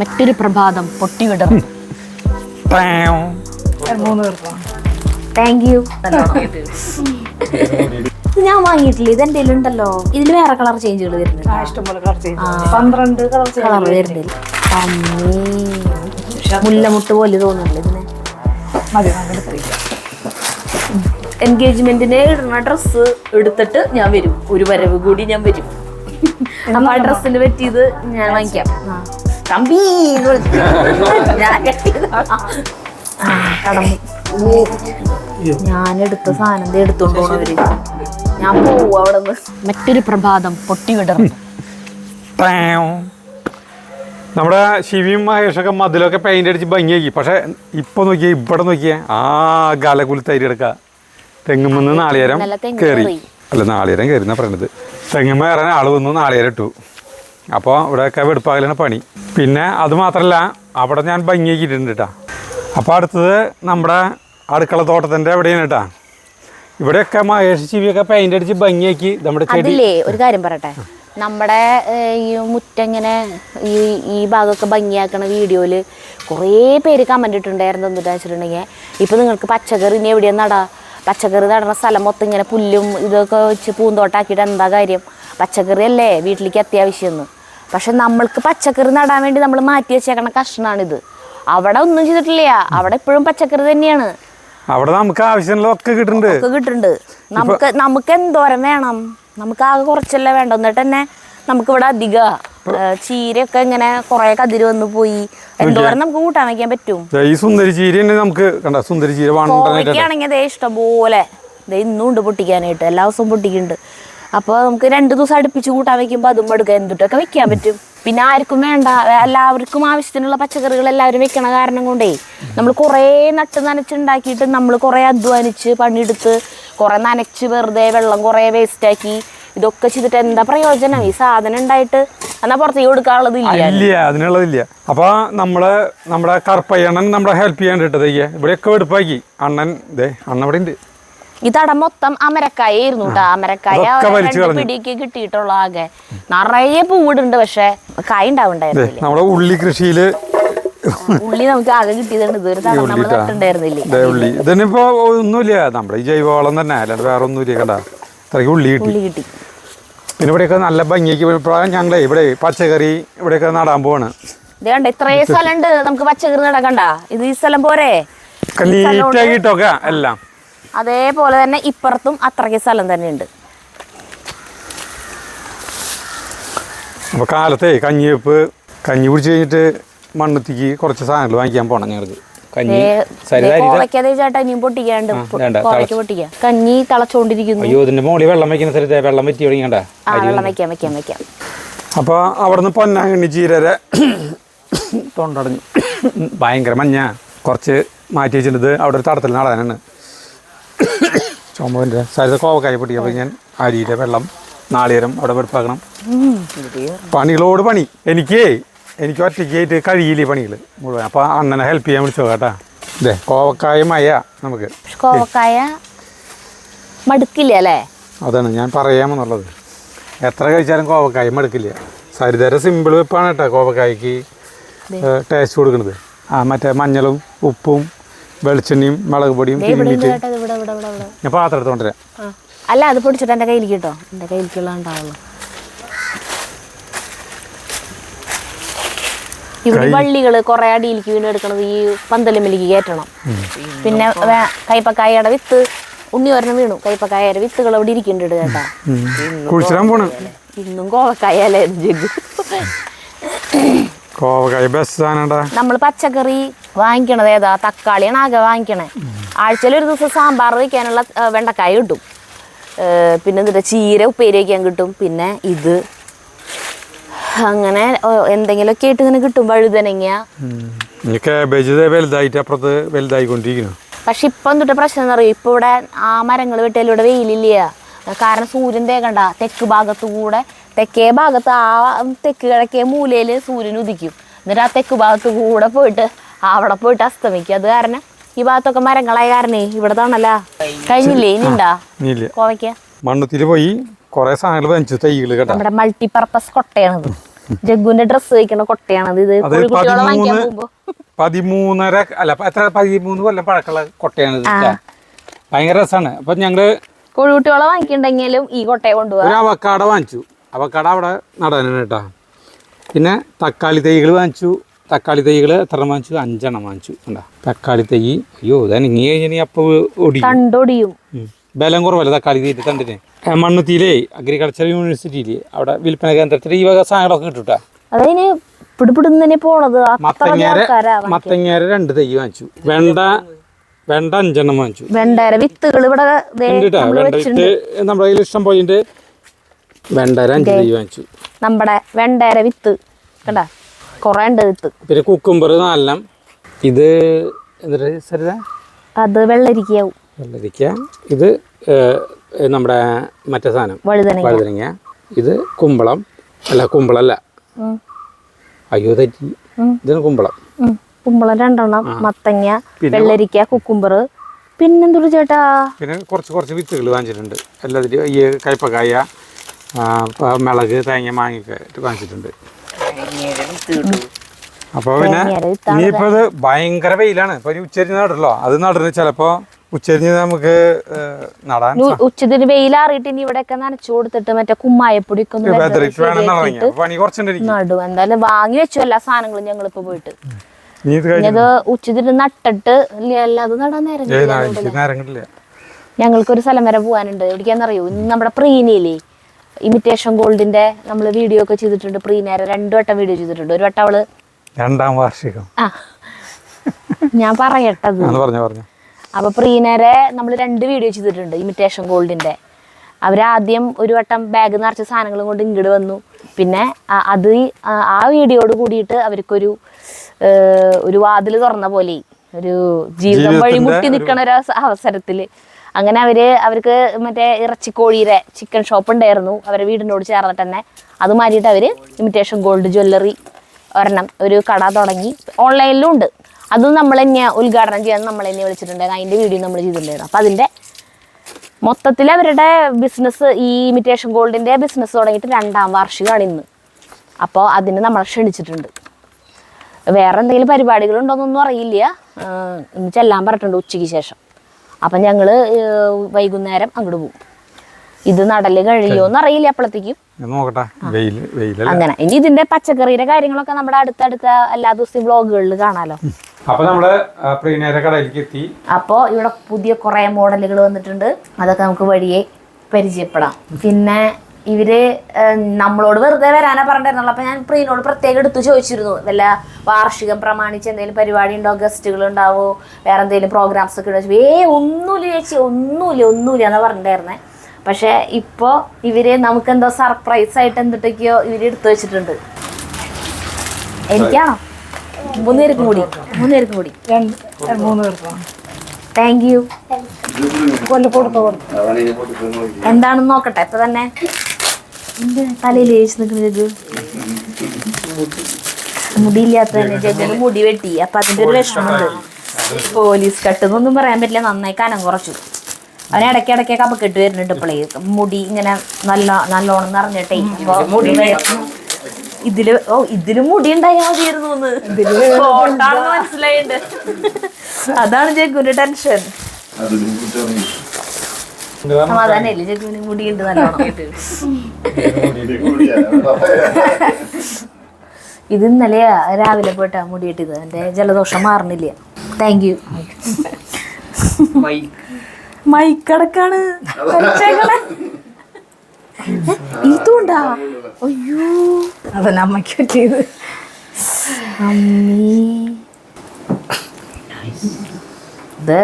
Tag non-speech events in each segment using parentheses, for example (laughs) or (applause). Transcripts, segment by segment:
മറ്റൊരു പ്രഭാതം പൊട്ടിവിടും. Thank you ഞാൻ വാങ്ങിയിട്ടില്ല. ഇത് എന്റെ ഉണ്ടല്ലോ ഇതിൽ വേറെ കളർ ചേഞ്ചുകൾ പന്ത്രണ്ട് കളർ കളർ വരുന്നില്ല. അമ്മേ. മുല്ലമുട്ട് പോലെ തോന്നുന്നില്ല ഇതിന്. എൻഗേജ്മെന്റിന് ഇടുന്ന ഡ്രസ്സ് എടുത്തിട്ട് ഞാൻ വരും. ഒരു വരവ് കൂടി ഞാൻ വരും. അപ്പൊ ആ ഡ്രസ്സിന് പറ്റിയത് ഞാൻ വാങ്ങിക്കാം. തമ്പി ഞാൻ കടന്നു ഞാൻ എടുത്ത സാധനം എടുത്തോണ്ട് പോണവര് ഞാൻ പോവും അവിടെ നിന്ന് മറ്റൊരു പ്രഭാതം പൊട്ടിവിടറും നമ്മുടെ ശിവിയും മഹേഷൊക്കെ മതിലൊക്കെ പെയിന്റ് അടിച്ച് ഭംഗിയാക്കി. പക്ഷെ ഇപ്പൊ നോക്കിയേ ഇവിടെ നോക്കിയേ ആ ഗലകുൽ തൈര് എടുക്ക. തെങ്ങുമെന്ന് നാളികേരം കയറി. അല്ല നാളികേരം കയറി എന്നാ പറയണത്. തെങ്ങുമ്മ കയറാൻ ആൾ വന്നു നാളികേരം ഇട്ടു. അപ്പോൾ ഇവിടെയൊക്കെ വെടുപ്പാകലാണ് പണി. പിന്നെ അതുമാത്രമല്ല അവിടെ ഞാൻ ഭംഗിയാക്കിയിട്ടുണ്ട് കേട്ടോ അപ്പോൾ അടുത്തത് നമ്മുടെ അടുക്കള തോട്ടത്തിന്റെ എവിടെയാണ് കേട്ടോ ഇവിടെയൊക്കെ മഹേഷ് ചിവിയൊക്കെ പെയിന്റ് അടിച്ച് ഭംഗിയാക്കി നമ്മുടെ അതില്ലേ ഒരു കാര്യം പറയട്ടെ. നമ്മുടെ ഈ മുറ്റങ്ങനെ ഈ ഈ ഭാഗമൊക്കെ ഭംഗിയാക്കണ വീഡിയോയിൽ കുറേ പേര് കമന്റ് ഇട്ടുണ്ടായിരുന്നു എന്താ വെച്ചിട്ടുണ്ടെങ്കിൽ ഇപ്പം നിങ്ങൾക്ക് പച്ചക്കറി ഇനി എവിടെയാ നടാ? പച്ചക്കറി നടണ സ്ഥലം മൊത്തം ഇങ്ങനെ പുല്ലും ഇതൊക്കെ വെച്ച് പൂന്തോട്ടാക്കിയിട്ട് എന്താ കാര്യം? പച്ചക്കറി അല്ലേ വീട്ടിലേക്ക് അത്യാവശ്യം പക്ഷെ നമ്മൾക്ക് പച്ചക്കറി നടാൻ വേണ്ടി നമ്മൾ മാറ്റി വെച്ചേക്കണ കഷ്ണാണിത്. അവിടെ ഒന്നും ചെയ്തിട്ടില്ല. അവിടെ എപ്പോഴും പച്ചക്കറി തന്നെയാണ്. അവിടെ നമുക്ക് ആവശ്യമുള്ളതൊക്കെ കിട്ടുന്നുണ്ട്. ഒക്കെ കിട്ടുന്നുണ്ട്. നമുക്ക് നമുക്ക് എന്തോരം വേണം? നമുക്ക് ആകെ കുറച്ചല്ലേ വേണ്ട. എന്നിട്ട് തന്നെ നമുക്ക് ഇവിടെ അധിക ചീരയൊക്കെ ഇങ്ങനെ കുറെ കതിര് വന്നു പോയി. എന്തോരം നമുക്ക് കൂട്ടാൻ വയ്ക്കാൻ പറ്റും? ഈ സുന്ദരി ചീര നമുക്ക് കണ്ട? സുന്ദരി ചീര കോവയ്ക്കാണെങ്കിൽ ഇഷ്ടം പോലെ ദേ ഇന്നും ഉണ്ട് പൊട്ടിക്കാനായിട്ട്. എല്ലാ ദിവസവും പൊട്ടിക്കുന്നുണ്ട്. അപ്പോൾ നമുക്ക് രണ്ട് ദിവസം അടുപ്പിച്ച് കൂട്ടാൻ വെക്കുമ്പോൾ അതും എടുക്കുക എന്തുട്ടൊക്കെ വെക്കാൻ പറ്റും? പിന്നെ ആർക്കും വേണ്ട. എല്ലാവർക്കും ആവശ്യത്തിനുള്ള പച്ചക്കറികൾ എല്ലാവരും വെക്കണ കാരണം കൊണ്ടേ നമ്മൾ കുറേ നട്ട് നനച്ചുണ്ടാക്കിയിട്ട് നമ്മൾ കുറേ അധ്വാനിച്ച് പണിയെടുത്ത് കുറേ നനച്ച് വെറുതെ വെള്ളം കുറേ വേസ്റ്റാക്കി ഇതൊക്കെ ചെയ്തിട്ട് എന്താ പ്രയോജനം? ഈ സാധനം ഉണ്ടായിട്ട് എന്നാ പുറത്തേക്ക് കൊടുക്കാനുള്ളതില്ല ഇല്ല. അതിനുള്ളതില്ല അപ്പൊ നമ്മളെ നമ്മുടെ കറുപ്പയ്യണ്ണൻ നമ്മളെ ഹെൽപ്പ് ചെയ്യാൻ കിട്ടത് ഇവിടെയൊക്കെ വെടുപ്പാക്കി. അണ്ണൻ ദേ അണ്ണൻ ഇവിടെ ഉണ്ട് ഈ തടം മൊത്തം അമരക്കായ ആയിരുന്നു കേട്ടോ അമരക്കായ പിടിക്ക് കിട്ടിയിട്ടുള്ള ആകെ. നിറയെ പൂവിടുണ്ട് പക്ഷെ കായ ഉണ്ടാവുണ്ടായിരുന്നില്ല? നമ്മുടെ ഉള്ളി കൃഷിയിൽ ഉള്ളി നമുക്ക് ആകെ കിട്ടിയതുണ്ട് ഇതൊരു നമ്മൾ. നട്ടുണ്ടായിരുന്നില്ലേ ഉള്ളി. ഇതിനിപ്പോ ഒന്നുമില്ല. നമ്മുടെ ഈ ജൈവവളം തന്നെ. അല്ലാണ്ട് വേറെ ഒന്നുമില്ല കണ്ടാ. ഇത്രയ്ക്ക് ഉള്ളി കിട്ടി. ഉള്ളി കിട്ടി. പിന്നെ ഇവിടെയൊക്കെ നല്ല ഭംഗിക്ക് ഇപ്പോഴാണ് ഞങ്ങളെ ഇവിടെ പച്ചക്കറി ഇവിടെയൊക്കെ നടാൻ പോവാണ്. ഇത് കണ്ട? ഇത്രയും സ്ഥലം ഉണ്ട് നമുക്ക് പച്ചക്കറി നടക്കണ്ട ഇത് ഈ സ്ഥലം പോരെ? എല്ലാം. അതേപോലെ തന്നെ ഇപ്പുറത്തും അത്രയ്ക്ക് സ്ഥലം തന്നെ ഉണ്ട് കാലത്തേ കഞ്ഞിവെപ്പ് കഞ്ഞി പിടിച്ച് കഴിഞ്ഞിട്ട് മണ്ണുത്തിക്ക് കുറച്ച് സാധനങ്ങൾ വാങ്ങിക്കാൻ പോണം ഞങ്ങൾക്ക്. കഞ്ഞി ചേട്ടാ ഇനിയും പൊട്ടിക്കാണ്ട് പൊട്ടിക്കാം. കഞ്ഞി തിളച്ചോണ്ടിരിക്കുന്നു. അയ്യോ ഇതിന്റെ മുകളിൽ വെള്ളം വെക്കുന്ന സ്ഥലത്തെ വെള്ളം വെറ്റി തുടങ്ങിയണ്ട ആ വെള്ളം വെക്കാം വെക്കാം വെക്കാം. അപ്പൊ അവിടുന്ന് പൊന്നാങ്കണ്ണി ചീരരെ തൊണ്ടടഞ്ഞു. ഭയങ്കര മഞ്ഞ. കുറച്ച് മാറ്റി വെച്ചിട്ട് അവിടെ ഒരു തടത്തിൽ നടാനാണ്. ചുമവിന്റെ സരിത കോവക്കായ അപ്പോൾ ഞാൻ അരിയിലെ വെള്ളം നാളികേരം അവിടെ വെടുപ്പാക്കണം പണികളോട് പണി. എനിക്ക് എനിക്ക് ഒറ്റയ്ക്കായിട്ട് കഴിയില്ല പണികൾ മുഴുവൻ. അപ്പോൾ അണ്ണനെ ഹെൽപ്പ് ചെയ്യാൻ വിളിച്ചോ കേട്ടാ. ഇതേ കോവക്കായ മയ നമുക്ക്. കോവക്കായ മടുക്കില്ല അല്ലേ? അതാണ് ഞാൻ പറയാമെന്നുള്ളത്. എത്ര കഴിച്ചാലും കോവക്കായ മടുക്കില്ല. സരിതര സിമ്പിൾ വെപ്പാണ് കേട്ടോ കോവക്കായ്ക്ക് ടേസ്റ്റ് കൊടുക്കുന്നത്. ആ മറ്റേ മഞ്ഞളും ഉപ്പും വെളിച്ചെണ്ണയും മുളക് പൊടിയും ദേ ഞാൻ പാത്രം എടുത്തോണ്ടിരാം. അല്ല അത് പൊടിച്ചിട്ട് എന്റെ കയ്യിലേക്ക് കേട്ടോ എന്റെ കയ്യിലേക്കുള്ള ഉണ്ടാവുള്ളൂ. ഇവിടെ വള്ളികൾ കുറെ അടിയിലേക്ക് വീണ് എടുക്കണത് ഈ പന്തലുമ്മിലേക്ക് കയറ്റണം. പിന്നെ കൈപ്പക്കായ കൈപ്പക്കായയുടെ വിത്ത് ഉണ്ണി ഒരെണ്ണം വീണു. കൈപ്പക്കായയുടെ വിത്തുകൾ അവിടെ ഇരിക്കുന്നുണ്ട് കേട്ടാ. ഇന്നും കോവക്കായാലും ജഗ്. കോവക്കായ ബെസ്റ്റ് നമ്മൾ പച്ചക്കറി വാങ്ങിക്കണത് ഏതാ? തക്കാളിയാണ് ആകെ വാങ്ങിക്കണേ. ആഴ്ചയിൽ ഒരു ദിവസം സാമ്പാർ വയ്ക്കാനുള്ള വെണ്ടക്കായ കിട്ടും. പിന്നെ എന്താ ചീര ഉപ്പേരി വയ്ക്കാൻ കിട്ടും. പിന്നെ ഇത്. അങ്ങനെ എന്തെങ്കിലുമൊക്കെ ആയിട്ട് ഇങ്ങനെ കിട്ടും. വഴുതനങ്ങ. ഇനി കാബേജ് ദേ വലുതായിട്ട് അപ്പുറത്ത് വലുതായിക്കൊണ്ടിരിക്കുന്നു. പക്ഷെ ഇപ്പം തൊട്ട് പ്രശ്നം എന്ന് പറയും ഇപ്പൊ ഇവിടെ ആ മരങ്ങൾ വെട്ടിയാലും ഇവിടെ വെയിലില്ല. കാരണം സൂര്യൻ തേക്കണ്ട. തെക്ക് ഭാഗത്തു കൂടെ തെക്കേ ഭാഗത്ത് ആ തെക്ക് കിഴക്കേ മൂലയിൽ സൂര്യൻ ഉദിക്കും. എന്നിട്ട് ആ തെക്ക് ഭാഗത്ത് കൂടെ പോയിട്ട് അവിടെ പോയിട്ട് അസ്തമിക്കും. അത് കാരണം ഈ ഭാഗത്തൊക്കെ മരങ്ങളായ കാരണേ ഇവിടെ തണല. കഴിഞ്ഞില്ലേ ഇനി ഉണ്ടാ കോവയ്ക്ക? മണ്ണുത്തിൽ പോയി കുറേ സാധനങ്ങൾ വെച്ചു തൈകൾ കേട്ടോ. നമ്മുടെ മൾട്ടിപർപ്പസ് കൊട്ടയാണത്. ജഗ്ഗുന്റെ ഡ്രസ്സ് വയ്ക്കുന്ന കൊട്ടയാണത്. ഇത് വാങ്ങിക്കാൻ പോകുമ്പോ. പതിമൂന്നര അല്ല എത്ര? പതിമൂന്ന് കൊല്ലം പഴക്കമുള്ള കൊട്ടയാണ്. ഭയങ്കര രസമാണ് അപ്പൊ ഞങ്ങൾ കോഴിക്കുട്ടികളെ വാങ്ങിക്കണ്ടെങ്കിലും ഈ കൊട്ടയെ കൊണ്ടുപോകാം. അവക്കാട വാങ്ങിച്ചു. അവക്കാട അവിടെ നടാനാണ് കേട്ടോ. പിന്നെ തക്കാളി തൈകൾ വാങ്ങിച്ചു. തക്കാളി തൈകൾ എത്ര വാങ്ങിച്ചു? അഞ്ചെണ്ണം വാങ്ങിച്ചു. കണ്ടാ? തക്കാളി തൈ. അയ്യോ ഇതാ നീ കഴിഞ്ഞാൽ അപ്പോൾ ഓടി തണ്ടൊടിയും ബലം കുറവല്ല തക്കാളി തീറ്റ തണ്ടിന് മണ്ണുത്തിയിലേ അഗ്രികൾച്ചർ യൂണിവേഴ്സിറ്റിയിൽ അവിടെ വിൽപ്പന കേന്ദ്രത്തിൽ ഈ വക സാധനങ്ങളൊക്കെ കിട്ടൂട്ടാ. അതതിന് പിടിപിടുന്നതിനെ പോണത് മത്തങ്ങേര മത്തങ്ങേര രണ്ട് തൈ വാങ്ങിച്ചു. വെണ്ട വെണ്ട അഞ്ചെണ്ണം വാങ്ങിച്ചു. വെണ്ടര വിത്തുകൾ ഇവിടെ നമ്മുടെ കയ്യിൽ ഇഷ്ടം പോയിണ്ട്. വെണ്ടര അഞ്ച് തൈ വാങ്ങിച്ചു. നമ്മുടെ വെണ്ടര വിത്ത്. കണ്ടാ? കൊറേ ഉണ്ട് വിത്ത്. പിന്നെ കുക്കുംബർ നാലെണ്ണം. ഇത് എന്നിട്ട് സരിത? അത് വെള്ളരിക്കാവും വെള്ളരിക്ക. ഇത് നമ്മുടെ മറ്റേ സാധനം. വഴുതനങ്ങ. ഇത് കുമ്പളം. അല്ല കുമ്പളല്ല. അയ്യോ തെറ്റി. ഉം. ഇതിന് കുമ്പളം. കുമ്പളം രണ്ടെണ്ണം മത്തങ്ങ വെള്ളരിക്ക കുക്കുംബർ പിന്നെന്തൊരു ചേട്ടാ? പിന്നെ കുറച്ച് കുറച്ച് വിത്തുകൾ വാങ്ങിച്ചിട്ടുണ്ട്. എല്ലാത്തിലും ഈ കയ്പക്കായ മിളക് തേങ്ങ മാങ്ങിയൊക്കെ ഇട്ട് വാങ്ങിച്ചിട്ടുണ്ട് അപ്പോൾ പിന്നെ ഇനിയിപ്പോ വിത്താണ് ഇനിയിപ്പോൾ ഇത് ഭയങ്കര വെയിലാണ്. ഇപ്പോൾ ഒരു ഉച്ചരിഞ്ഞ് നടല്ലോ അത് നടന്ന് ചിലപ്പോൾ ഉച്ചരിഞ്ഞ് നമുക്ക് നടാൻ ഉച്ചതിന് വെയിലാറിയിട്ട് ഇനി ഇവിടെയൊക്കെ നനച്ചു കൊടുത്തിട്ട് മറ്റേ കുമ്മായപ്പൊടി പണി നടും. എന്തായാലും വാങ്ങി വെച്ചു എല്ലാ സാധനങ്ങളും ഞങ്ങളിപ്പോ പോയിട്ട്. ഇത് ഉച്ചതിന് നട്ടിട്ട് അത് നടാൻ നേരം ഞങ്ങൾക്കൊരു സ്ഥലം വരെ പോകാനുണ്ട് എവിടേക്കാന്നറിയോ? ഇന്ന് നമ്മുടെ പ്രീനിയില്ലേ? ഇമിറ്റേഷൻ ഗോൾഡിന്റെ നമ്മൾ വീഡിയോ ഒക്കെ ചെയ്തിട്ടുണ്ട്. പ്രീനേരെ രണ്ടു വട്ടം വീഡിയോ ചെയ്തിട്ടുണ്ട്. ഒരു വട്ടം അവൾ രണ്ടാം വാർഷികം. ആ. ഞാൻ പറയട്ടത്. അപ്പൊ പ്രീനേരെ നമ്മൾ രണ്ട് വീഡിയോ ചെയ്തിട്ടുണ്ട് ഇമിറ്റേഷൻ ഗോൾഡിന്റെ അവരാദ്യം ഒരു വട്ടം ബാഗ് നിറച്ച സാധനങ്ങളും കൊണ്ട് ഇങ്ങോട്ട് വന്നു. പിന്നെ അത് ആ- വീഡിയോട് വീഡിയോയോട് കൂടിയിട്ട് അവർക്കൊരു ഒരു വാതിൽ തുറന്ന പോലെ ഒരു ജീവിതം വഴിമുട്ടി നിൽക്കണ ഒരു അവസരത്തിൽ അവസരത്തിൽ അങ്ങനെ അവർ അവർക്ക് മറ്റേ ഇറച്ചിക്കോഴിയുടെ ചിക്കൻ ഷോപ്പ് ഉണ്ടായിരുന്നു. അവരെ വീടിനോട് ചേർന്നിട്ട് തന്നെ. അത് മാറ്റിയിട്ട് അവർ ഇമിറ്റേഷൻ ഗോൾഡ് ജ്വല്ലറി ഒരെണ്ണം ഒരു കട തുടങ്ങി. ഓൺലൈനിലും ഉണ്ട്. അതും നമ്മൾ തന്നെ ഉദ്ഘാടനം ചെയ്യാൻ നമ്മൾ തന്നെ വിളിച്ചിട്ടുണ്ടായിരുന്നു. അതിന്റെ വീഡിയോ നമ്മൾ ചെയ്തിട്ടുണ്ടായിരുന്നു. അപ്പൊ അതിന്റെ മൊത്തത്തിൽ അവരുടെ ബിസിനസ് ഈ ഇമിറ്റേഷൻ ഗോൾഡിന്റെ ബിസിനസ് തുടങ്ങിയിട്ട് രണ്ടാം വാർഷികമാണ് ഇന്ന്. അപ്പോൾ അതിന് നമ്മൾ ക്ഷണിച്ചിട്ടുണ്ട്. വേറെ എന്തെങ്കിലും പരിപാടികളുണ്ടോന്നൊന്നും അറിയില്ല. ഇന്ന് ചെല്ലാൻ പറഞ്ഞിട്ടുണ്ട് ഉച്ചയ്ക്ക് ശേഷം. അപ്പം ഞങ്ങൾ വൈകുന്നേരം അങ്ങോട്ട് പോകും ഇത് നടൽ കഴിയുമോന്ന് അറിയില്ല അപ്പോഴത്തേക്കും അങ്ങനെ. ഇനി ഇതിന്റെ പച്ചക്കറിയുടെ കാര്യങ്ങളൊക്കെ നമ്മുടെ അടുത്തടുത്ത എല്ലാ ദിവസവും വ്ളോഗുകളിൽ കാണാലോ. അപ്പൊ നമ്മൾ കടയിലേക്ക് എത്തി. അപ്പോ ഇവിടെ പുതിയ കുറെ മോഡലുകൾ വന്നിട്ടുണ്ട്. അതൊക്കെ നമുക്ക് വഴിയെ പരിചയപ്പെടാം. പിന്നെ ഇവർ നമ്മളോട് വെറുതെ വരാനാ പറഞ്ഞിരുന്നുള്ളൂ അപ്പൊ ഞാൻ പ്രീനോട് പ്രത്യേകം എടുത്തു ചോദിച്ചിരുന്നു. വല്ല വാർഷികം പ്രമാണിച്ച് എന്തെങ്കിലും പരിപാടി ഉണ്ടോ? ഗസ്റ്റുകൾ ഉണ്ടാവോ? വേറെ എന്തെങ്കിലും പ്രോഗ്രാംസ് ഒക്കെ ഉണ്ടോ. ഏ ഒന്നുമില്ല ചേച്ചി. ഒന്നുമില്ല ഒന്നുമില്ല എന്നാ പറഞ്ഞിട്ടുണ്ടായിരുന്നേ. പക്ഷേ ഇപ്പോൾ ഇവർ നമുക്ക് എന്തോ സർപ്രൈസ് ആയിട്ട് എന്തിട്ടൊക്കെയോ ഇവർ എടുത്തു വെച്ചിട്ടുണ്ട്. എനിക്കാണോ? മൂന്ന് പേർക്ക് കൂടി. മൂന്ന് പേർക്ക് കൂടി. മൂന്ന് താങ്ക് യു കൊല്ലം കൊടുത്തു കൊടുത്തു. എന്താണെന്ന് നോക്കട്ടെ. ഇപ്പൊ തന്നെ? എന്ത് തലയിൽ ഏച്ച് നിൽക്കുന്നത് ജഗ് മുടിയില്ലാത്ത മുടി വെട്ടി. അപ്പൊ അതിന്റെ ഒരു വിഷമമുണ്ട് പോലീസ് കെട്ടുന്നൊന്നും പറയാൻ പറ്റില്ല. നന്നായി കനം കുറച്ചു. അവനെ ഇടയ്ക്ക് ഇടയ്ക്കൊക്കെ അപ്പൊ കെട്ടു വരുന്നുണ്ട് ഇപ്പളേ. മുടി ഇങ്ങനെ നല്ല നല്ലോണം നിറഞ്ഞിട്ടേ. അപ്പൊ മുടി ഇതിൽ ഓ ഇതിലും മുടി ഉണ്ടായാൽ മതിയായിരുന്നു മനസ്സിലായിട്ട് അതാണ് ജഗ്ഗുന്റെ ടെൻഷൻ. സമാധാനമില്ല ജഗ്ഗുവിന് മുടിയുണ്ട് നല്ലോണം. ഇത് ഇന്നലെയാ രാവിലെ പോയിട്ടാ മുടിയിട്ടത്. എന്റെ ജലദോഷം മാറുന്നില്ല താങ്ക് യു മൈക്കടക്കാണ്. ഇതുണ്ടാ? അയ്യോ. അതന്നെ അമ്മയ്ക്ക് പറ്റിയത്. അമ്മീ. ഇത്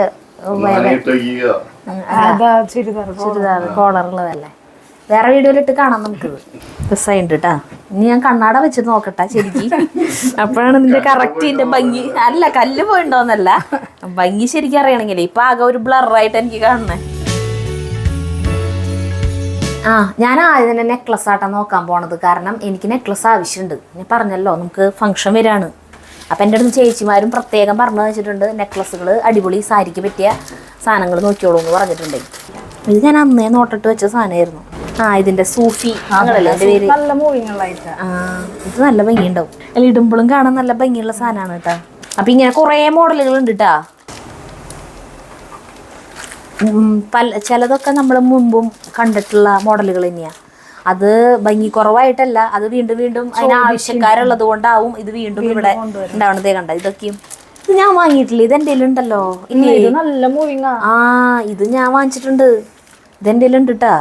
ചുരിദാർ കോളറുള്ളതല്ലേ വേറെ വീഡിയോയിലിട്ട് കാണാം നമുക്കിത് രസമുണ്ട് കേട്ടാ ഇനി ഞാൻ കണ്ണാട വെച്ച് നോക്കട്ടെ ശരിക്കും. (laughs) അപ്പോഴാണ് നിന്റെ കറക്റ്റ് ഇതിന്റെ ഭംഗി. അല്ല കല്ല് പോയിണ്ടോന്നല്ല. ഭംഗി ശരിക്കും അറിയണമെങ്കിൽ ഇപ്പൊ ആകെ ഒരു ബ്ലറായിട്ട് എനിക്ക് കാണണേ ആ ഞാൻ ആദ്യം തന്നെ നെക്ലസ് ആട്ടാ നോക്കാൻ പോണത്. കാരണം എനിക്ക് നെക്ലസ് ആവശ്യമുണ്ട് ഞാൻ പറഞ്ഞല്ലോ നമുക്ക് ഫംഗ്ഷൻ വരാണ്. അപ്പം എന്റെ അടുത്ത് ചേച്ചിമാരും പ്രത്യേകം പറഞ്ഞു വെച്ചിട്ടുണ്ട് നെക്ലസ്സുകൾ അടിപൊളി സാരിക്ക് പറ്റിയ സാധനങ്ങൾ നോക്കിയോളൂ എന്ന് പറഞ്ഞിട്ടുണ്ടെങ്കിൽ ഇത് ഞാൻ അന്നേ നോട്ടിട്ട് വെച്ച സാധനമായിരുന്നു. ആ ഇതിന്റെ സൂഫി പേര്? നല്ല മൂവിങ്ങളായിട്ട് ആ ഇത് നല്ല ഭംഗിയുണ്ടാവും. അല്ല ഇടുമ്പോഴും കാണാൻ നല്ല ഭംഗിയുള്ള സാധനമാണ് കേട്ടോ. അപ്പൊ ഇങ്ങനെ കുറേ മോഡലുകൾ ഉണ്ട് കേട്ടാ പല ചിലതൊക്കെ നമ്മൾ മുമ്പും കണ്ടിട്ടുള്ള മോഡലുകൾ തന്നെയാണ് അത് ഭംഗി കുറവായിട്ടല്ല അത് വീണ്ടും വീണ്ടും അതിന് ആവശ്യക്കാരുള്ളത് കൊണ്ടാവും ഇത് വീണ്ടും ഇവിടെ ഉണ്ടാവണതേ കണ്ട? ഇതൊക്കെയും ഇത് ഞാൻ വാങ്ങിയിട്ടില്ല. ഇത് എന്റെ ഉണ്ടല്ലോ ഇനി ഇത് നല്ല മൂവിങ് ആ ഇത് ഞാൻ വാങ്ങിച്ചിട്ടുണ്ട്. ഇതെന്റെ ഉണ്ട് കേട്ടാ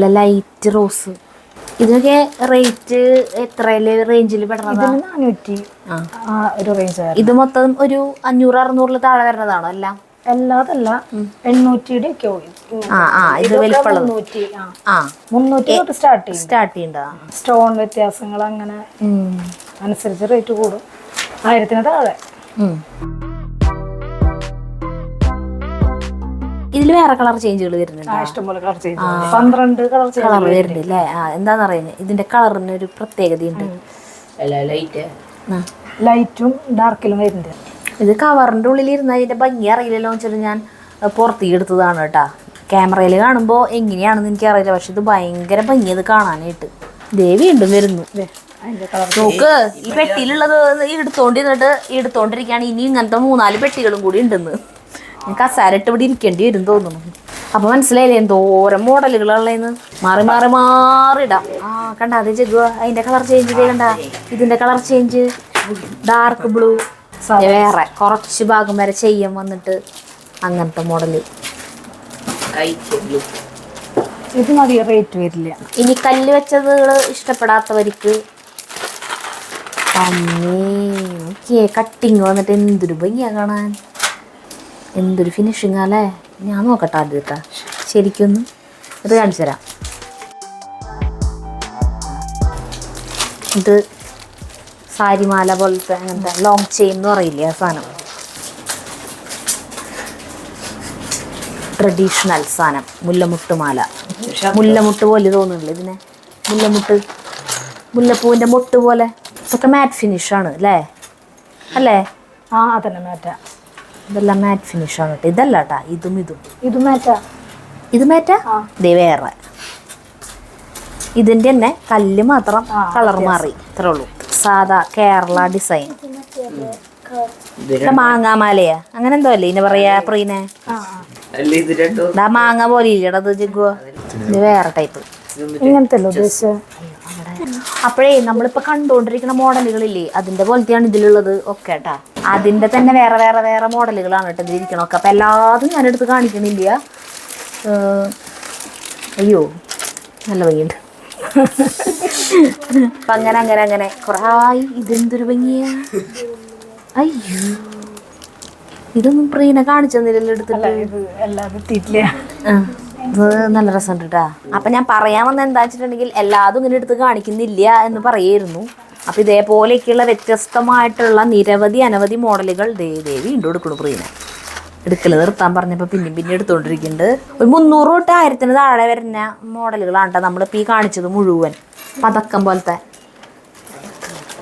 നല്ല ലൈറ്റ് റോസ് ഇതിനൊക്കെ റേറ്റ് എത്രയിൽ റേഞ്ചിൽ പെടുന്നതാ? ഇതിന് നാനൂറ്റി ഒരു റേഞ്ച് ഇത് മൊത്തം ഒരു അഞ്ഞൂറ് അറുന്നൂറിൽ താഴെ വരുന്നതാണോ എല്ലാം? അല്ലാതല്ല എണ്ണൂറ്റിയുടെ ഒക്കെ മുന്നൂറ്റി സ്റ്റാർട്ട് സ്റ്റാർട്ട് ചെയ്യണ്ട? സ്റ്റോൺ വ്യത്യാസങ്ങൾ അങ്ങനെ അനുസരിച്ച് റേറ്റ് കൂടും. ആയിരത്തിന് താഴെ. ഇതിൽ വേറെ കളർ ചേഞ്ചുകൾ വരുന്നുണ്ട്. ആ ഇഷ്ടംപോലെ കളർ ചേഞ്ച് പന്ത്രണ്ട് കളർ കളർ വരുന്നുണ്ട്. അല്ലേ ആ എന്താന്ന് പറയുന്നത് ഇതിന്റെ കളറിന് ഒരു പ്രത്യേകതയുണ്ട്. ആ. ലൈറ്റും ഡാർക്കിലും വരുന്നുണ്ട്. ഇത് കവറിന്റെ ഉള്ളിൽ ഇരുന്ന അതിന്റെ ഭംഗി അറിയില്ലല്ലോ വെച്ചിട്ട് ഞാൻ പുറത്തേക്ക് എടുത്തതാണ് കേട്ടാ. ക്യാമറയിൽ കാണുമ്പോൾ എങ്ങനെയാണെന്ന് എനിക്കറിയില്ല. പക്ഷെ ഇത് ഭയങ്കര ഭംഗി അത് കാണാനായിട്ട്. ദേ വീണ്ടും വരുന്നു. നോക്ക് ഈ പെട്ടിയിലുള്ളത് എടുത്തോണ്ടിരുന്നിട്ട് എടുത്തോണ്ടിരിക്കുകയാണ്. ഇനി ഇങ്ങനത്തെ മൂന്നാൽ പെട്ടികളും കൂടി ഉണ്ടെന്ന്. ഞാൻ സരട്ട് ഇവിടെ ഇരിക്കേണ്ടി വരും തോന്നുന്നു. അപ്പൊ മനസ്സിലായില്ലേ എന്തോരം മോഡലുകളുള്ളതെന്ന് മാറി മാറി മാറി ഇടാം. ആ കണ്ട അത് ജഗുവ അതിന്റെ കളർ ചേഞ്ച് ചെയ്യണ്ട ഇതിന്റെ കളർ ചേഞ്ച് ഡാർക്ക് ബ്ലൂ വേറെ. കുറച്ച് ഭാഗം വരെ ചെയ്യാൻ വന്നിട്ട് അങ്ങനത്തെ മോഡൽ ഇത് മതി റേറ്റ് വരില്ല. ഇനി കല്ല് വെച്ചത് ഇഷ്ടപ്പെടാത്തവർക്ക് അമ്മേ കട്ടിങ് വന്നിട്ട് എന്തൊരു ഭംഗിയാ കാണാൻ. എന്തൊരു ഫിനിഷിങ് അല്ലേ ഞാൻ നോക്കട്ടെ ആദ്യം കേട്ടാ ശരിക്കൊന്ന് ഇത് കാണിച്ചു തരാം. ഇത് സാരിമാല പോലത്തെ അങ്ങനത്തെ ലോങ് ചെയിൻ എന്ന് പറയില്ലേ ആ സാധനം? ട്രഡീഷണൽ സാധനം. മുല്ലമുട്ട് മാല മുല്ലമുട്ട് പോലെ തോന്നുന്നില്ല ഇതിനെ? മുല്ലമുട്ട് മുല്ലപ്പൂവിന്റെ മുട്ട് പോലെ. ഒക്കെ മാറ്റ് ഫിനിഷാണ് അല്ലേ? അല്ലേ? ആ അതന്നെ മാറ്റ ഇതെല്ലാം മാറ്റ് ഫിനിഷാണ് കേട്ടോ ഇതല്ല കേട്ടാ ഇതും. ഇതും ഇത് മാറ്റാ ഇത് മാറ്റാ ദേ വേറെ. ഇതിന്റെ തന്നെ കല്ല് മാത്രം കളർ മാറി. ഇത്രേ ഉള്ളൂ. സാധാ കേരള ഡിസൈൻ മാങ്ങാമാലയാ. അങ്ങനെ എന്തോ അല്ലേ ഇനി പറയാ പ്രീനെ? ഇതാ മാങ്ങ പോലെ ഇല്ലടത് ജിഗുവ ഇത് വേറെ ടൈപ്പ് ഇങ്ങനത്തെ അപ്പോഴേ നമ്മളിപ്പോ കണ്ടുകൊണ്ടിരിക്കുന്ന മോഡലുകളില്ലേ അതിന്റെ പോലത്തെയാണ് ഇതിലുള്ളത്. ഒക്കെ കേട്ടാ അതിന്റെ തന്നെ വേറെ വേറെ വേറെ മോഡലുകളാണ് കേട്ടോ ഇതിരിക്കണമൊക്കെ അപ്പോൾ എല്ലാതും ഞാനെടുത്ത് കാണിക്കണില്ല. അയ്യോ നല്ല ഭംഗിയുണ്ട്. അപ്പൊ അങ്ങനെ അങ്ങനെ അങ്ങനെ. കുറായി ഇതെന്തൊരു ഭംഗിയാ? അയ്യോ. ഇതൊന്നും പ്രീന കാണിച്ചു തന്നില്ലല്ലോ എടുത്തിട്ട്. ഇത് എല്ലാം എത്തിയിട്ടില്ല ഇത് നല്ല രസമുണ്ട് കേട്ടാ അപ്പൊ ഞാൻ പറയാൻ വന്ന എന്താ വെച്ചിട്ടുണ്ടെങ്കിൽ എല്ലാതും ഇങ്ങനെ എടുത്ത് കാണിക്കുന്നില്ല എന്ന് പറയായിരുന്നു അപ്പൊ ഇതേപോലെയൊക്കെയുള്ള വ്യത്യസ്തമായിട്ടുള്ള നിരവധി അനവധി മോഡലുകൾ ദേവി വീണ്ടും എടുക്കണു പ്രീന എടുക്കൽ നിർത്താൻ പറഞ്ഞപ്പോൾ പിന്നെയും പിന്നെ എടുത്തുകൊണ്ടിരിക്കുന്നുണ്ട് ഒരു മുന്നൂറ് തൊട്ട് ആയിരത്തിന് താഴെ വരുന്ന മോഡലുകളാണ് കേട്ടോ നമ്മളിപ്പോൾ ഈ കാണിച്ചത് മുഴുവൻ. പതക്കം പോലത്തെ.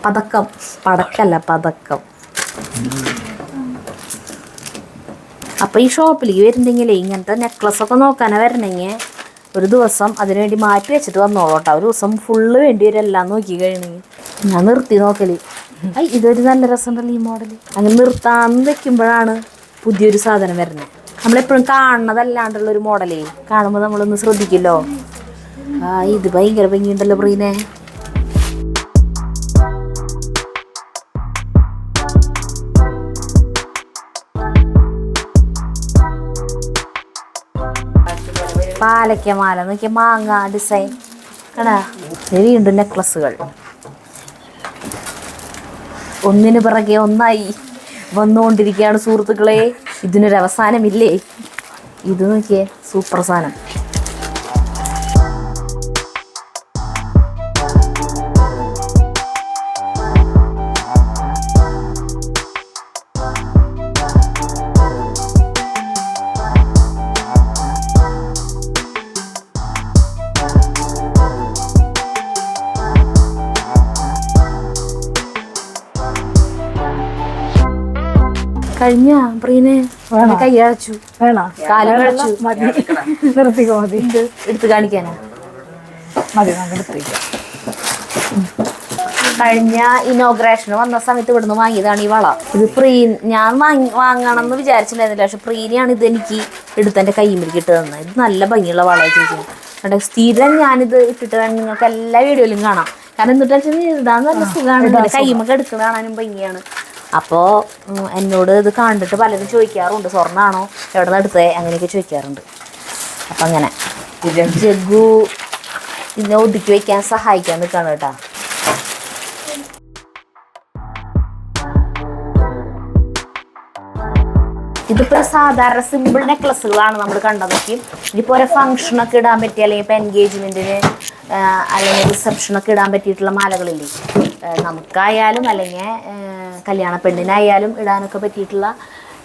പതക്കം. പടക്കല്ല പതക്കം. അപ്പോൾ ഈ ഷോപ്പിലേക്ക് വരുന്നെങ്കിൽ ഇങ്ങനത്തെ നെക്ലസ് ഒക്കെ നോക്കാനാ വരണമെങ്കിൽ ഒരു ദിവസം അതിനുവേണ്ടി മാറ്റി വെച്ചിട്ട് വന്നോളൂ കേട്ടോ ഒരു ദിവസം ഫുള്ള് വേണ്ടി വരും എല്ലാം നോക്കി കഴിയണമെങ്കിൽ ഞാൻ നിർത്തി നോക്കൽ. ഐ ഇതൊരു നല്ല രസമുണ്ടല്ലോ ഈ മോഡൽ അങ്ങനെ നിർത്താന്ന് വെക്കുമ്പോഴാണ് പുതിയൊരു സാധനം വരുന്നത് നമ്മളെപ്പോഴും കാണുന്നതല്ലാണ്ടുള്ള ഒരു മോഡലേ കാണുമ്പോൾ നമ്മളൊന്ന് ശ്രദ്ധിക്കല്ലോ. ആ ഇത് ഭയങ്കര ഭംഗിയുണ്ടല്ലോ പ്രീനെ. പാലക്കമാല നോക്കിയ മാങ്ങ ഡിസൈൻ കടാ വീണ്ടും നെക്ലസുകൾ ഒന്നിന് പിറകെ ഒന്നായി വന്നുകൊണ്ടിരിക്കുകയാണ് സുഹൃത്തുക്കളെ. ഇതിനൊരവസാനമില്ലേ? ഇത് നോക്കിയേ സൂപ്പർ പ്രീനെ വേണോ? കൈ അഴച്ചു വേണോ? കാൽ കഴിച്ചു മതി. നിർത്തിക്കോ മതി. എടുത്ത് കാണിക്കാനാ? മതി നമുക്ക് കഴിഞ്ഞ ഇനോഗ്രേഷന് വന്ന സമയത്ത് ഇവിടുന്ന് വാങ്ങിയതാണ് ഈ വള. ഇത് പ്രീ ഞാൻ വാങ്ങി വാങ്ങണം എന്ന് വിചാരിച്ചിട്ടുണ്ടായിരുന്നില്ല. പക്ഷെ പ്രീനിയാണ് ഇത് എനിക്ക് എടുത്ത് എന്റെ കൈമിലേക്ക് ഇട്ട് തന്നത് ഇത് നല്ല ഭംഗിയുള്ള വള ചോദിച്ചത് കണ്ടോ? സ്ഥിരം ഞാനിത് ഇട്ടിട്ട് നിങ്ങൾക്ക് എല്ലാ വീഡിയോയിലും കാണാം. കാരണം എന്നിട്ട് ഇതാന്ന് പറഞ്ഞ നല്ല സുഖമാണ് കൈമൊക്കെ എടുക്കുന്നത് കാണാനും ഭംഗിയാണ്. അപ്പോൾ എന്നോട് ഇത് കണ്ടിട്ട് പലരും ചോദിക്കാറുണ്ട് സ്വർണമാണോ എവിടെ നിന്ന് എടുത്തേ അങ്ങനെയൊക്കെ ചോദിക്കാറുണ്ട്. അപ്പം അങ്ങനെ. ജഗ്ഗു ഇതിനെ ഒതുക്കി വയ്ക്കാൻ സഹായിക്കാൻ നിൽക്കുകയാണ് കേട്ടോ. ഇതിപ്പോ ഒരു സാധാരണ സിമ്പിൾ നെക്ലസുകളാണ് നമ്മൾ കണ്ടതൊക്കെ ഇനിയിപ്പോൾ ഒരു ഫംഗ്ഷനൊക്കെ ഇടാൻ പറ്റിയ അല്ലെങ്കിൽ ഇപ്പോൾ എൻഗേജ്മെന്റിന് അല്ലെങ്കിൽ റിസപ്ഷനൊക്കെ ഇടാൻ പറ്റിയിട്ടുള്ള മാലകളില്ലേ? നമുക്കായാലും അല്ലെങ്കിൽ കല്യാണ പെണ്ണിനായാലും ഇടാനൊക്കെ പറ്റിയിട്ടുള്ള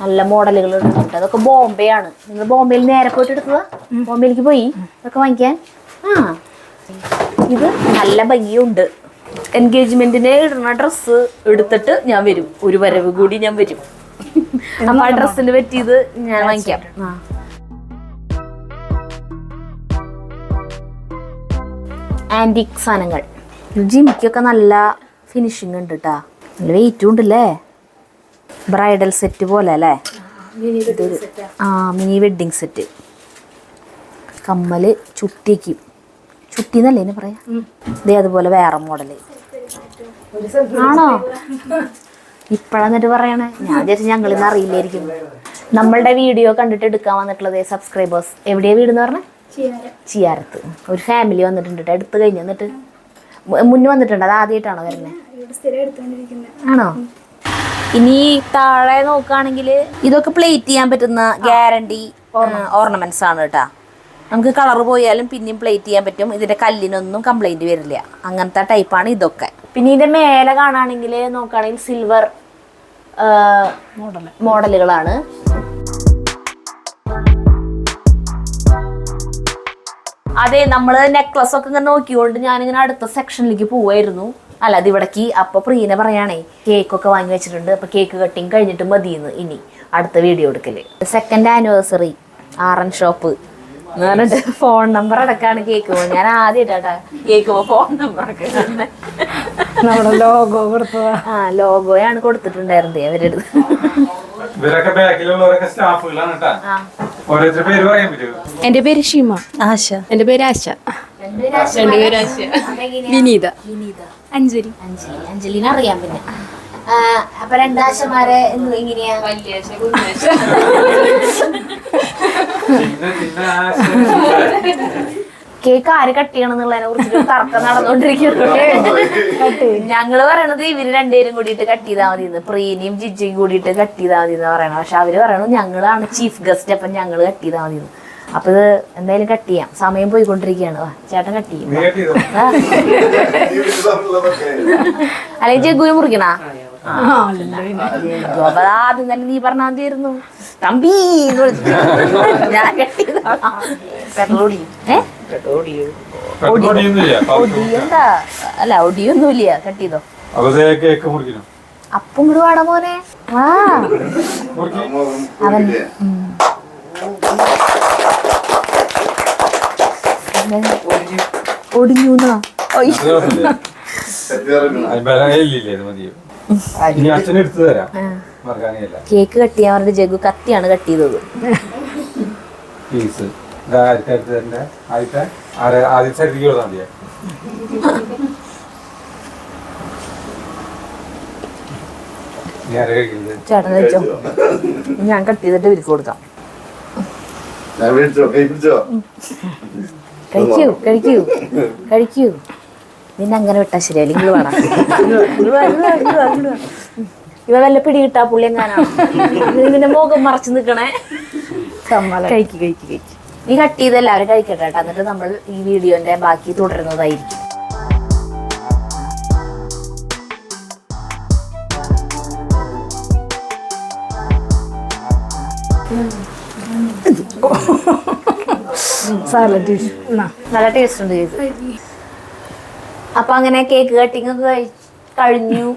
നല്ല മോഡലുകൾ ഉണ്ട് അതൊക്കെ ബോംബെ ആണ് നിങ്ങൾ ബോംബെയിൽ നേരെ പോയിട്ട് എടുക്കുക ബോംബെയിലേക്ക് പോയി? അതൊക്കെ വാങ്ങിക്കാൻ? ആ. ഇത് നല്ല ഭംഗിയുണ്ട്. എൻഗേജ്മെന്റിനെ ഇടുന്ന ഡ്രസ്സ് എടുത്തിട്ട് ഞാൻ വരും. ഒരു വരവ് കൂടി ഞാൻ വരും. അപ്പൊ ആ ഡ്രസ്സിന് പറ്റിയത് ഞാൻ വാങ്ങിക്കാം. ആന്റിക് സാധനങ്ങൾ. ജിമിക്കൊക്കെ നല്ല ഫിനിഷിംഗ് ഉണ്ട് കേട്ടാ നല്ല വെയിറ്റും ഉണ്ടല്ലേ? ബ്രൈഡൽ സെറ്റ് പോലെ അല്ലേ? ആ. മിനി വെഡിങ് സെറ്റ് കമ്മൽ ചുട്ടിക്ക്. ചുട്ടി എന്നല്ലേ പറയാ? ഇതേ അതുപോലെ വേറെ മോഡൽ ആണോ? ഇപ്പഴെന്നിട്ട് പറയണേ? ഞാൻ വിചാരിച്ചു ഞങ്ങളിന്ന് അറിയില്ലായിരിക്കും. നമ്മളുടെ വീഡിയോ കണ്ടിട്ട് എടുക്കാൻ വന്നിട്ടുള്ളത് സബ്സ്ക്രൈബേഴ്സ് എവിടെയാ വീട് എന്ന് പറഞ്ഞാൽ ചിയാരത്ത്. ഒരു ഫാമിലി വന്നിട്ടുണ്ട് എടുത്തു കഴിഞ്ഞ് എന്നിട്ട്? മുന്നേ വന്നിട്ടുണ്ട്. അത് ആദ്യമായിട്ടാണോ വരുന്നത് ആണോ? ഇനി താഴെ നോക്കുകയാണെങ്കിൽ ഇതൊക്കെ പ്ലേറ്റ് ചെയ്യാൻ പറ്റുന്ന ഗ്യാരണ്ടി ഓർണമെന്റ്സ് ആണ് കേട്ടാ നമുക്ക് കളർ പോയാലും പിന്നെയും പ്ലേറ്റ് ചെയ്യാൻ പറ്റും. ഇതിന്റെ കല്ലിനൊന്നും കംപ്ലൈന്റ് വരില്ല. അങ്ങനത്തെ ടൈപ്പാണ് ഇതൊക്കെ. പിന്നെ ഇതിന്റെ മേലെ കാണുകയാണെങ്കിൽ നോക്കുകയാണെങ്കിൽ സിൽവർ മോഡലുകളാണ്. അതെ നമ്മൾ നെക്ലസ് ഒക്കെ ഇങ്ങനെ നോക്കിക്കൊണ്ട് ഞാനിങ്ങനെ അടുത്ത സെക്ഷനിലേക്ക് പോവായിരുന്നു. അല്ല അത് ഇവിടേക്ക് അപ്പൊ പ്രീന പറയാണേ കേക്ക് ഒക്കെ വാങ്ങി വെച്ചിട്ടുണ്ട്. അപ്പൊ കേക്ക് കട്ടിങ് കഴിഞ്ഞിട്ട് മതിയെന്ന് ഇനി അടുത്ത വീഡിയോ എടുക്കൽ. Second anniversary R N shop phone number അടക്കാണ് cake ഞാൻ ആദ്യമായിട്ടാ കേക്ക് ഫോൺ നമ്പർ ഒക്കെ. നമ്മുടെ ലോഗോ കൊടുത്തതാ. ആ ലോഗോയാണ് കൊടുത്തിട്ടുണ്ടായിരുന്നത് അവരുടെ ഇവരൊക്കെ ബാക്കിലുള്ളവരൊക്കെ സ്റ്റാഫുകളാണ് കേട്ടാ. ആ. ഓരോരുത്തരുടെ പേര് പറയാൻ പറ്റുമോ? എന്റെ പേര് ഷീമ. ആശ. എന്റെ പേര് ആശ. രണ്ടുപേരും ആശ. വിനീത. വിനീത. അഞ്ജലി. അഞ്ജലി. അഞ്ജലിനെ അറിയാം പിന്നെ. ആ, അപ്പൊ രണ്ടാശമാരെ എങ്ങനെയാ? വലിയ കേക്ക് ആര് കട്ട് ചെയ്യണം എന്നുള്ളതിനെ കുറിച്ച് തർക്കം നടന്നുകൊണ്ടിരിക്കുന്നത് ഞങ്ങൾ പറയണത് ഇവർ രണ്ടുപേരും കൂടിയിട്ട് കട്ട് ചെയ്താൽ മതി എന്ന് പ്രീനിയും ജിജയും കൂടിയിട്ട് കട്ട് ചെയ്താൽ മതി എന്ന് പറയണം പക്ഷെ അവർ പറയണത് ഞങ്ങളാണ് ചീഫ് ഗസ്റ്റ് അപ്പൊ ഞങ്ങൾ കട്ട് ചെയ്താൽ മതി എന്ന് അപ്പൊ ഇത് എന്തായാലും കട്ട് ചെയ്യാം. സമയം പോയിക്കൊണ്ടിരിക്കുകയാണ്. ചേട്ടൻ കട്ട് ചെയ്യും. അല്ലെങ്കിൽ ജഗുവിനെ മുറിക്കണ? ആദ്യം തന്നെ നീ പറഞ്ഞാൽ മതിയായിരുന്നു തമ്പി ഞാൻ കട്ട് പെട്രോൾ ഓടിയും ഒടിയണ്ടാ അല്ല ഒടിയൊന്നുമില്ല കട്ട് ചെയ്തോ. അപ്പൊ ദേ കേക്ക് മുറിക്കണം? അപ്പം ഇങ്ങോട്ട് വാടാ മോനെ. ആ. അവൻ ഒടിഞ്ഞു കേക്ക് കട്ട് ചെയ്യാൻ പറഞ്ഞിട്ട് ജഗു കത്തിയാണ് കട്ട് ചെയ്തത്. ആദ്യത്തെ ആരെ? ആദ്യത്തെ സൈഡിലേക്ക് കൊടുത്താൽ മതിയോ? നീ ആരെ കഴിക്കുന്നത് ചേട്ടൻ വെച്ചോ ഞാൻ കട്ട് ചെയ്തിട്ട് വിരിക്ക് കൊടുക്കാം. കഴിക്കൂ കഴിക്കൂ കഴിക്കൂ. നിന്നെ അങ്ങനെ വിട്ടാ ശരിയാ. നിങ്ങൾ വേണം ഇവ വല്ല പിടി കിട്ടാ പുള്ളി എങ്ങാനാണ് നിന്നെ മുഖം മറച്ചു നിക്കണേ. കമ്മല കഴിക്ക് കഴിക്ക് കഴിക്ക്. നീ കട്ട് ചെയ്ത് എല്ലാവരും കഴിക്കട്ടെ കേട്ടോ എന്നിട്ട് നമ്മൾ ഈ വീഡിയോന്റെ ബാക്കി തുടരുന്നതായിരിക്കും. നല്ല ടേസ്റ്റ് ഉണ്ട് അപ്പൊ അങ്ങനെ കേക്ക് കട്ടിങ് ഒക്കെ കഴിഞ്ഞു.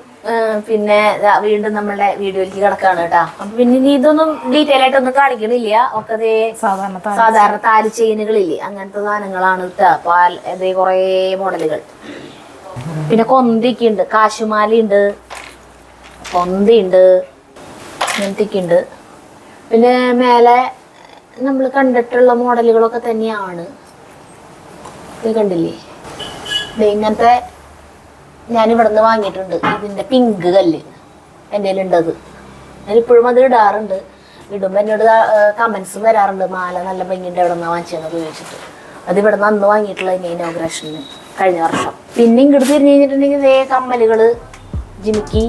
പിന്നെ വീണ്ടും നമ്മളുടെ വീഡിയോയിലേക്ക് കിടക്കാണ് കേട്ടാ. അപ്പൊ പിന്നെ ഇനി ഇതൊന്നും ഡീറ്റെയിൽ ആയിട്ട് ഒന്നും കാണിക്കണില്ല. ഒക്കെ സാധാരണ സാധാരണ താലി ചെയിനുകളില്ലേ അങ്ങനത്തെ സാധനങ്ങളാണ് പാൽ അതേ കുറേ മോഡലുകൾ. പിന്നെ കൊന്തിക്ക് ഉണ്ട്. കാശുമാല ഉണ്ട്. കൊന്തിയുണ്ട്. ഇങ്ങനത്തെയൊക്കെ ഉണ്ട്. പിന്നെ മേലെ നമ്മൾ കണ്ടിട്ടുള്ള മോഡലുകളൊക്കെ തന്നെയാണ്. ഇത് കണ്ടില്ലേ? ഇങ്ങനത്തെ ഞാൻ ഇവിടെ നിന്ന് വാങ്ങിയിട്ടുണ്ട്. ഇതിന്റെ പിങ്ക് കല്ല്. എന്റെ ഉണ്ടത് ഞാനിപ്പോഴും അത് ഇടാറുണ്ട്. ഇടുമ്പോൾ എന്നോട് കമൻസും വരാറുണ്ട്. മാല നല്ല ഭംഗിയുണ്ട് ഇവിടെ നിന്ന് വാങ്ങിച്ചതെന്നൊക്കെ ചോദിച്ചിട്ട്. അത് ഇവിടെ നിന്ന് അന്ന് വാങ്ങിയിട്ടുള്ള ഇനോഗ്രേഷന് കഴിഞ്ഞ വർഷം. പിന്നെ ഇങ്ങോട്ട് തിരിഞ്ഞു കഴിഞ്ഞിട്ടുണ്ടെങ്കിൽ ഇതേ കമ്മലുകൾ ജിമിക്കി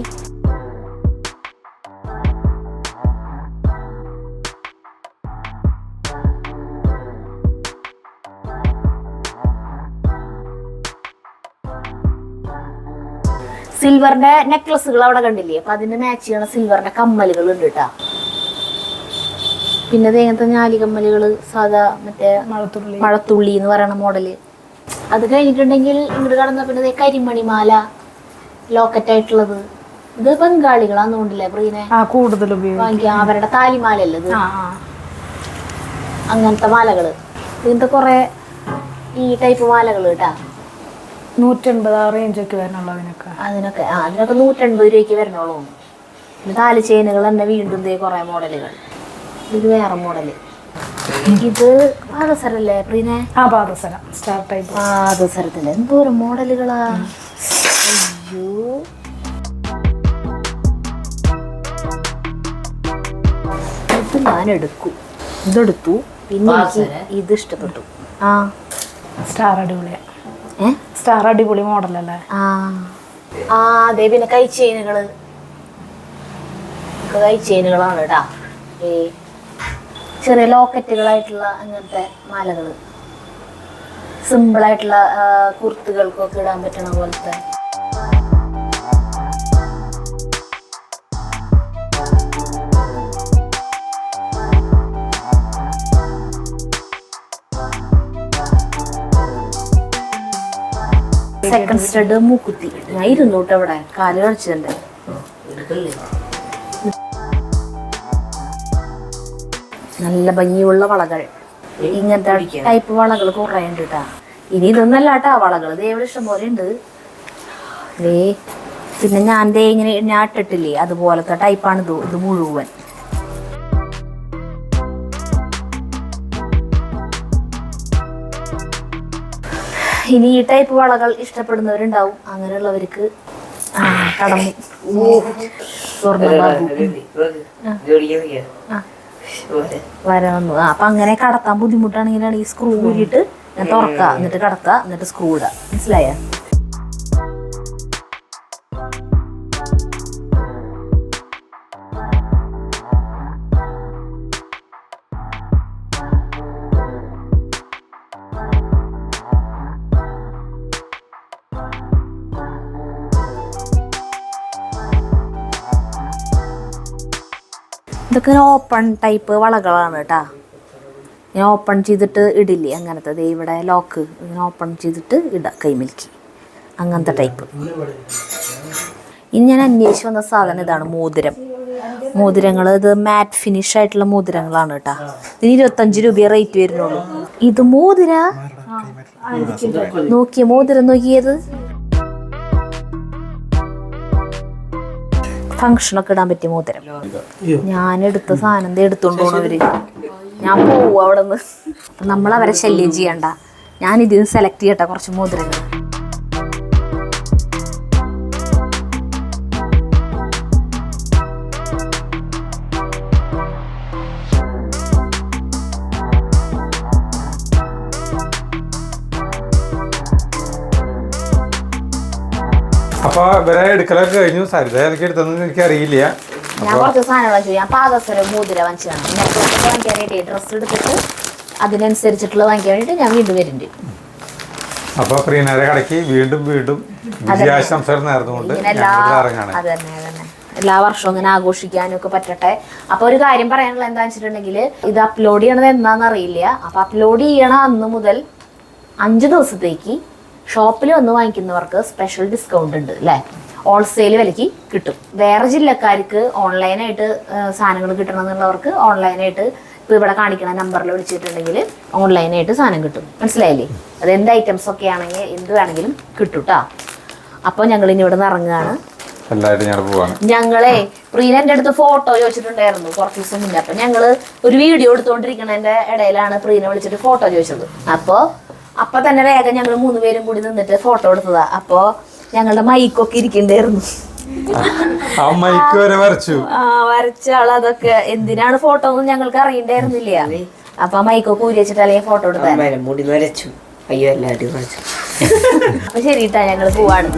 സിൽവറിന്റെ നെക്ലസുകൾ അവിടെ കണ്ടില്ലേ? അപ്പൊ അതിന് മാച്ച് ചെയ്യണ സിൽവറിന്റെ കമ്മലുകൾ ഉണ്ട് കേട്ടാ. പിന്നെ ദേ ഇങ്ങനത്തെ ഞാലി കമ്മലുകൾ? സാധാ മറ്റേ മഴത്തുള്ളി. മഴത്തുള്ളി എന്ന് പറയുന്ന മോഡൽ അത് കഴിഞ്ഞിട്ടുണ്ടെങ്കിൽ ഇങ്ങോട്ട് കടന്ന പിന്നെ കരിമണിമാല ലോക്കറ്റ് ആയിട്ടുള്ളത്. ഇത് ബംഗാളികളാന്ന് തോന്നില്ലേ പ്രീനെ കൂടുതൽ വാങ്ങിക്കുക അവരുടെ താലിമാലല്ലേ ഇത്? അങ്ങനത്തെ മാലകൾ. ഇങ്ങനത്തെ കുറെ ഈ ടൈപ്പ് മാലകൾ കേട്ടാ. നൂറ്റൻപത് ആ റേഞ്ചൊക്കെ വരണുള്ളൂ അതിനൊക്കെ. ആ അതിനൊക്കെ നൂറ്റൻപത് രൂപയ്ക്ക് വരണുള്ളൂ. പിന്നെ താലി ചെയിനുകൾ തന്നെ വീണ്ടും ദേ കുറേ മോഡലുകൾ. ഇത് വേറെ മോഡൽ. ഇത് പാദസരല്ലേ പ്രീനെ? ആ പാദസരം സ്റ്റാർ ടൈപ്പ് പാദസരത്തിൽ എന്തോരം മോഡലുകളാ. അയ്യോ. ഇത് ഞാൻ എടുക്കും ഇതെടുത്തു. പിന്നെ എനിക്ക് ഇത് ഇഷ്ടപ്പെട്ടു. ആ. സ്റ്റാർ അടിപൊളിയാ. ഏ? സ്റ്റാർ അടിപൊളി മോഡലല്ലേ? ആ. അതെ പിന്നെ കൈ ചെയിനുകൾ. കൈ ചെയിനുകളാണ് കേട്ടാ ഏ ചെറിയ ലോക്കറ്റുകളായിട്ടുള്ള അങ്ങനത്തെ മാലകൾ. സിമ്പിളായിട്ടുള്ള കുർത്തുകൾക്കൊക്കെ ഇടാൻ പറ്റണ പോലത്തെ സെക്കൻഡ് സ്റ്റഡ് മൂക്കുത്തി. ഞാൻ ഇരുന്നു കേട്ടോ അവിടെ കാൽ കളിച്ചിട്ടുണ്ട് നല്ല ഭംഗിയുള്ള വളകൾ. ഇങ്ങനത്തെ ടൈപ്പ് വളകൾ കുറേ ഉണ്ട് കേട്ടാ ഇനി ഇതൊന്നല്ല കേട്ടാ വളകൾ. ദേ ഇവിടെ ഇഷ്ടം പോലെ ഉണ്ട്. ദേ പിന്നെ ഞാൻ ദേ ഇങ്ങനെ ഞാൻ ഇട്ടിട്ടില്ലേ? അതുപോലത്തെ ടൈപ്പാണ് ഇത്. ഇത് മുഴുവൻ. ഇനി ഈ ടൈപ്പ് വളകൾ ഇഷ്ടപ്പെടുന്നവരുണ്ടാവും. അങ്ങനെയുള്ളവർക്ക് കടന്നു അപ്പൊ അങ്ങനെ കടത്താൻ ബുദ്ധിമുട്ടാണെങ്കിലാണ് ഈ സ്ക്രൂ കൂടിയിട്ട് തുറക്കുക. എന്നിട്ട് കടത്തുക എന്നിട്ട് സ്ക്രൂ ഇടുക. മനസ്സിലായ? ഇതൊക്കെ ഓപ്പൺ ടൈപ്പ് വളകളാണ് കേട്ടാ ഇങ്ങനെ ഓപ്പൺ ചെയ്തിട്ട് ഇടില്ലേ അങ്ങനത്തെ. ദേ ഇവിടെ ലോക്ക് ഇങ്ങനെ ഓപ്പൺ ചെയ്തിട്ട് ഇടാം കൈമിൽക്ക്. അങ്ങനത്തെ ടൈപ്പ് ഇനി ഞാൻ അന്വേഷിച്ച് വന്ന സാധനം ഇതാണ് മോതിരം. മോതിരങ്ങൾ ഇത് മാറ്റ് ഫിനിഷ് ആയിട്ടുള്ള മോതിരങ്ങളാണ് കേട്ടാ ഇതിന് ഇരുപത്തഞ്ച് രൂപ റേറ്റ് വരുന്നുള്ളൂ. ഇത് മോതിര? നോക്കിയ മോതിരം നോക്കിയത് ഫങ്ഷനൊക്കെ ഇടാൻ പറ്റിയ മോതിരം. ഞാൻ എടുത്ത സാധനം എടുത്തോണ്ട് പോണവര് ഞാൻ പോവും അവിടെ നിന്ന് നമ്മൾ അവരെ ശല്യം ചെയ്യണ്ട. ഞാൻ ഇതിന് സെലക്ട് ചെയ്യട്ടെ കുറച്ച് മോതിരങ്ങൾ. അപ്പൊ ഇവരെ എടുക്കലൊക്കെ കഴിഞ്ഞു. സരിത ഏതൊക്കെ എടുത്തെന്ന് എനിക്ക് അറിയില്ല ഞാൻ കുറച്ച് വാങ്ങിച്ചു ഞാൻ പാദസരം മോതിര വാങ്ങിച്ചതാണ് നെക്ലസ് വാങ്ങിക്കാനായിട്ട് ഡ്രസ്സ് എടുത്തിട്ട് അതിനനുസരിച്ചിട്ടുള്ള വാങ്ങിക്കാൻ വേണ്ടിയിട്ട് ഞാൻ വീണ്ടും വരുന്നുണ്ട്. അപ്പോൾ പ്രീനയുടെ കടയ്ക്ക് വീണ്ടും വീണ്ടും വിജയാശംസകൾ നേർന്നുകൊണ്ട് ഇങ്ങനെ എല്ലാ ഇറങ്ങാണ്. അതന്നെ അതന്നെ. എല്ലാ വർഷവും ഇങ്ങനെ ആഘോഷിക്കാനും ഒക്കെ പറ്റട്ടെ. അപ്പൊ ഒരു കാര്യം പറയാനുള്ള എന്താ വെച്ചിട്ടുണ്ടെങ്കിൽ ഇത് അപ്ലോഡ് ചെയ്യണത് എന്താണെന്ന് അറിയില്ല. അപ്പൊ അപ്ലോഡ് ചെയ്യണ അന്ന് മുതൽ അഞ്ച് ദിവസത്തേക്ക് ഷോപ്പിൽ വന്ന് വാങ്ങിക്കുന്നവർക്ക് സ്പെഷ്യൽ ഡിസ്കൗണ്ട് ഉണ്ട് അല്ലേ? ഹോൾസെയിൽ വിലയ്ക്ക് കിട്ടും. വേറെ ജില്ലക്കാർക്ക് ഓൺലൈനായിട്ട് സാധനങ്ങൾ കിട്ടണമെന്നുള്ളവർക്ക് ഓൺലൈനായിട്ട് ഇപ്പോൾ ഇവിടെ കാണിക്കുന്ന നമ്പറിൽ വിളിച്ചിട്ടുണ്ടെങ്കിൽ ഓൺലൈനായിട്ട് സാധനം കിട്ടും. മനസ്സിലായില്ലേ? അത് എന്ത് ഐറ്റംസ് ഒക്കെ ആണെങ്കിൽ എന്ത് വേണമെങ്കിലും കിട്ടും കേട്ടോ അപ്പോൾ ഞങ്ങൾ ഇനി ഇവിടെ നിന്ന് ഇറങ്ങുകയാണ് ഞങ്ങളെ പ്രീന എന്റെ അടുത്ത് ഫോട്ടോ ചോദിച്ചിട്ടുണ്ടായിരുന്നു കുറച്ച് ദിവസം മുന്നേ. അപ്പൊ ഞങ്ങൾ ഒരു വീഡിയോ എടുത്തോണ്ടിരിക്കണതിന്റെ ഇടയിലാണ് പ്രീന വിളിച്ചിട്ട് ഫോട്ടോ ചോദിച്ചത്. അപ്പോ അപ്പൊ തന്നെ വേഗം ഞങ്ങൾ മൂന്ന് പേരും കൂടി നിന്നിട്ട് ഫോട്ടോ എടുത്തതാ. അപ്പോ ഞങ്ങളുടെ മൈക്കൊക്കെ ഇരിക്കണ്ടായിരുന്നു. വരച്ചു. ആ വരച്ച ആൾ അതൊക്കെ. എന്തിനാണ് ഫോട്ടോ ഒന്നും ഞങ്ങൾക്ക് അറിയണ്ടായിരുന്നില്ല. അപ്പൊ മൈക്കൊക്കെ ഊരി വെച്ചിട്ട് അല്ലെങ്കിൽ ഫോട്ടോ എടുത്താൽ അയ്യോ എല്ലാവരും അപ്പൊ ശരി കേട്ടാ ഞങ്ങൾ പോവാണ്.